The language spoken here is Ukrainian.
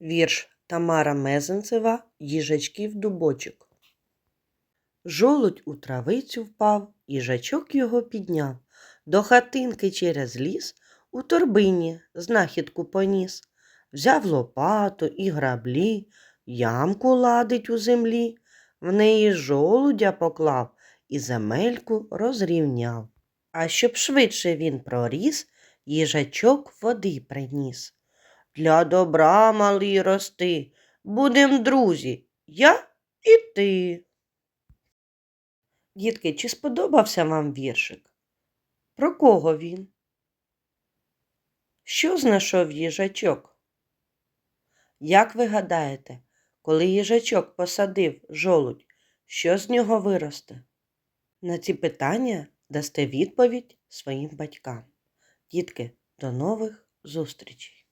Вірш Тамара Мезенцева Їжачків дубочок. Жолудь у травицю впав, їжачок його підняв. До хатинки через ліс у торбині знахідку поніс. Взяв лопату і граблі, ямку ладить у землі, в неї жолудя поклав і земельку розрівняв. А щоб швидше він проріс, їжачок води приніс. Для добра, малий, рости, будем друзі, я і ти. Дітки, чи сподобався вам віршик? Про кого він? Що знайшов їжачок? Як ви гадаєте, коли їжачок посадив жолудь, що з нього виросте? На ці питання дасте відповідь своїм батькам. Дітки, до нових зустрічей!